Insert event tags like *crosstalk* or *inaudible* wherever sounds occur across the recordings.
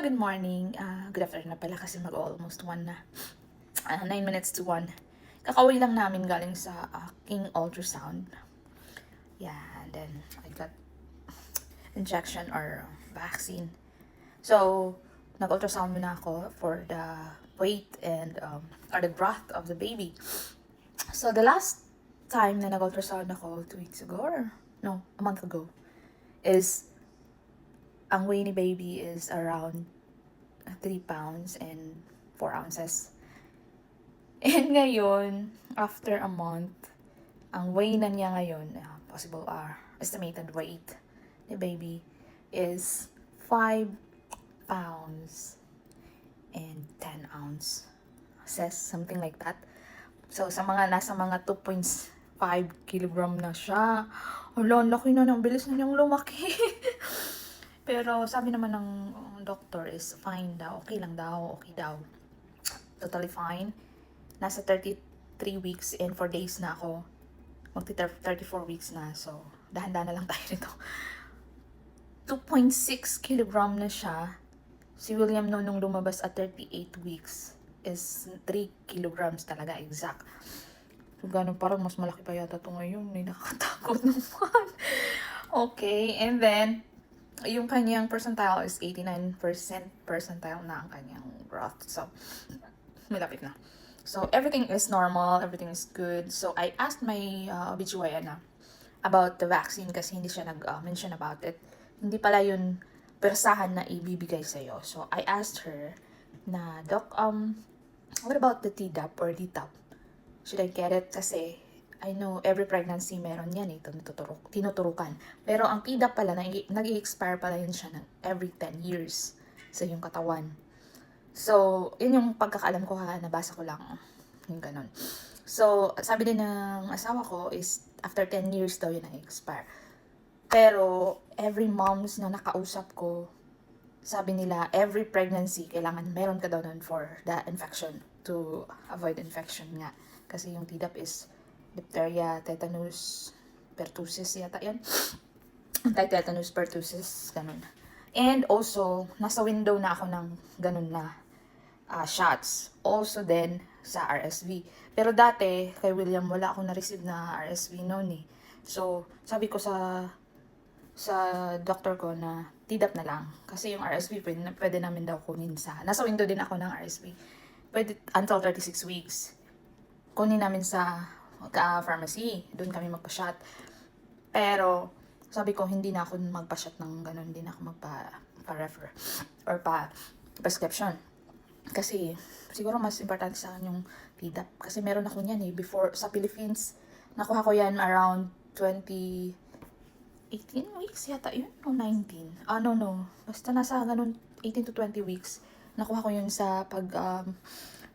Hello, good morning. Uh, good afternoon na pala kasi mag-almost 1 na. 9 minutes to 1. Kakauwi lang namin galing sa aking ultrasound. Yeah, and then I got injection or vaccine. So, nag-ultrasound muna ako for the weight and um, or the growth of the baby. So, the last time na nag-ultrasound ako, two weeks ago, or no, a month ago, is ang weight ni baby is around 3 pounds and 4 ounces. *laughs* And ngayon, after a month, ang weight na niya ngayon, uh, possible uh, estimated weight ni baby is 5 pounds and 10 ounce. Says something like that. So, sa mga nasa mga 2.5 kilogram na siya. Hala, laki na, ang bilis na niyang lumaki. *laughs* Pero sabi naman ng doctor is fine daw, okay lang daw, okay daw. Totally fine. Nasa 33 weeks and 4 days na ako. Magti 34 weeks na. So, dahan-dahan na lang tayo nito. 2.6 kilogram na siya. Si William no nung lumabas at 38 weeks is 3 kilograms talaga exact. So, ganun parang mas malaki pa yata ito ngayon. May nakakatakot *laughs* naman. okay, and then, yung kanyang percentile is 89% percentile na ang kanyang growth. So, malapit na. So, everything is normal, everything is good. So, I asked my uh, OBGYN na about the vaccine kasi hindi siya nag-mention about it. Hindi pala yun persahan na ibibigay sa'yo. So, I asked her na, Doc, um, what about the Tdap or DTaP? Should I get it? Kasi I know every pregnancy meron yan eh, tinuturo, tinuturukan. Pero ang TDAP pala, nag expire pala yun siya ng every 10 years sa yung katawan. So, yun yung pagkakaalam ko ha, nabasa ko lang yung ganun. So, sabi din ng asawa ko is after 10 years daw yun na-expire. Pero, every moms na nakausap ko, sabi nila, every pregnancy, kailangan meron ka daw nun for the infection to avoid infection nga. Kasi yung TDAP is diphtheria, tetanus, pertussis yata yan. Anti-tetanus, *sniffs* pertussis, ganun. And also, nasa window na ako ng ganun na uh, shots. Also then, sa RSV. Pero dati, kay William, wala akong na-receive na RSV noon eh. So, sabi ko sa sa doctor ko na TDAP na lang. Kasi yung RSV, pwede, pwede namin daw kunin sa... Nasa window din ako ng RSV. Pwede until 36 weeks. Kunin namin sa uh, pharmacy. Doon kami magpa-shot. Pero, sabi ko, hindi na ako magpa-shot ng ganun. Hindi na ako magpa-refer or pa-prescription. Kasi, siguro mas importante sa akin yung TDAP. Kasi meron ako niyan eh. Before, sa Philippines, nakuha ko yan around 20... 18 weeks yata yun? O 19? Ah, no, no. Basta nasa ganun 18 to 20 weeks. Nakuha ko yun sa pag um,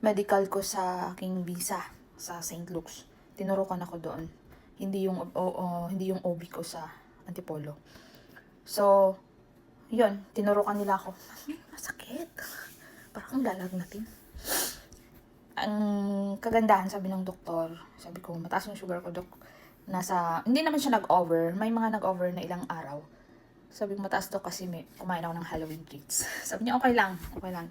medical ko sa aking visa sa St. Luke's. Tinurukan ako doon. Hindi yung, o, o, hindi yung OB ko sa Antipolo. So, yun, tinurukan nila ako. Masakit. Parang lalag natin. Ang kagandahan, sabi ng doktor, sabi ko, mataas yung sugar ko, dok nasa, hindi naman siya nag-over. May mga nag-over na ilang araw. Sabi ko, mataas to kasi may, kumain ako ng Halloween treats. *laughs* Sabi niya, okay lang, okay lang.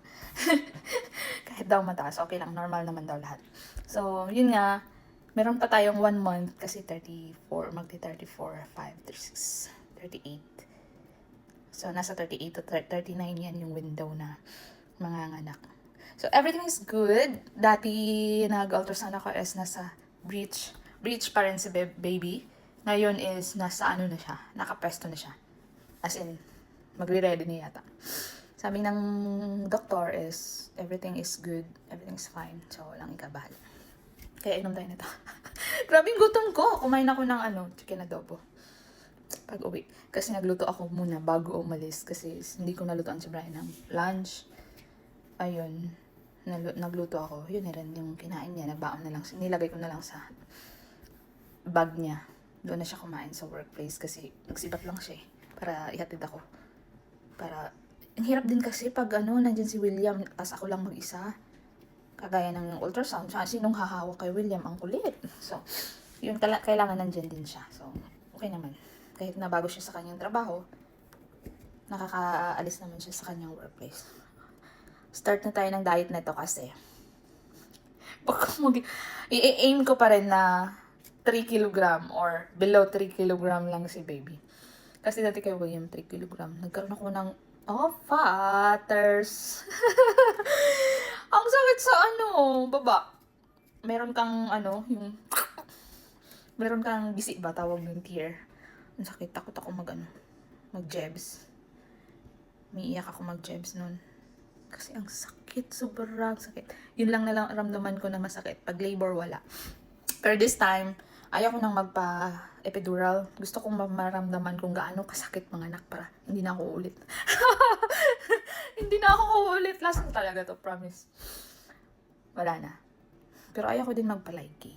*laughs* Kahit daw mataas, okay lang, normal naman daw lahat. So, yun nga, meron pa tayong one month kasi 34, magti 34, 5, 36, 38. So, nasa 38 to 39 yan yung window na mga anak. So, everything is good. Dati, nag-ultrasound ako is nasa breech breech pa rin si baby. Ngayon is nasa ano na siya, nakapesto na siya. As in, magre-ready na yata. Sabi ng doktor is everything is good, everything's fine. So, walang ikabahala. Kaya inom tayo nito. *laughs* Grabe yung gutom ko. Kumain ako ng ano, chicken adobo. Pag uwi. Kasi nagluto ako muna bago umalis. Kasi hindi ko nalutoan si Brian ng lunch. Ayun. Nagluto ako. Yun na rin yung kinain niya. Nabaon na lang. Nilagay ko na lang sa bag niya. Doon na siya kumain sa workplace kasi nagsibat lang siya eh, para ihatid ako. Para, ang hirap din kasi pag ano, nandyan si William, tapos ako lang mag-isa. Kagaya ng ultrasound, siya, sinong hahawak kay William, ang kulit. So, yun, kailangan nandyan din siya. So, okay naman. Kahit na bago siya sa kanyang trabaho, nakakaalis naman siya sa kanyang workplace. Start na tayo ng diet na to kasi. *laughs* Baka mag... I-aim ko pa rin na 3 kilogram or below 3 kilogram lang si baby. Kasi dati kay William 3 kilogram. Nagkaroon ako ng oh, fatters. *laughs* Ang sakit sa ano, baba. Meron kang ano, yung *laughs* meron kang bisi ba tawag yung tear. Ang sakit, takot ako mag ano, mag-jebs. Umiiyak ako mag-jebs nun. Kasi ang sakit, sobrang sakit. Yun lang na lang ramdaman ko na masakit. Pag labor, wala. Pero this time, ayaw ko nang magpa-epidural. Gusto kong ma- maramdaman kung gaano kasakit mga anak para hindi na ako ulit. *laughs* hindi na ako uulit. Last na talaga to, promise. Wala na. Pero ayaw ko din magpa-ligate.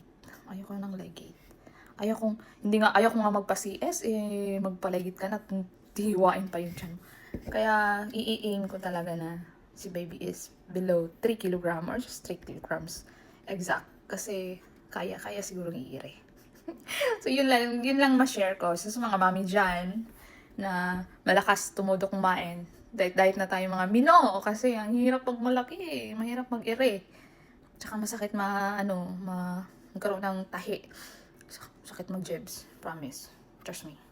Ayaw ko ng ligate. Ayaw hindi nga, ayaw ko nga magpa-CS, eh, magpa-ligate ka na, tihiwain pa yung mo. Kaya, i-aim ko talaga na si baby is below 3 kilogram or just 3 kilograms. Exact. Kasi, kaya, kaya siguro iire. *laughs* so, yun lang, yun lang ma-share ko. Sa mga mami dyan, na malakas tumudok kumain. Diet, diet na tayo mga mino. Kasi, ang hirap pag malaki eh. Mahirap mag-ire. Tsaka masakit ma, ano, ma, magkaroon ng tahi. Sak- Sakit mag-jebs. Promise. Trust me.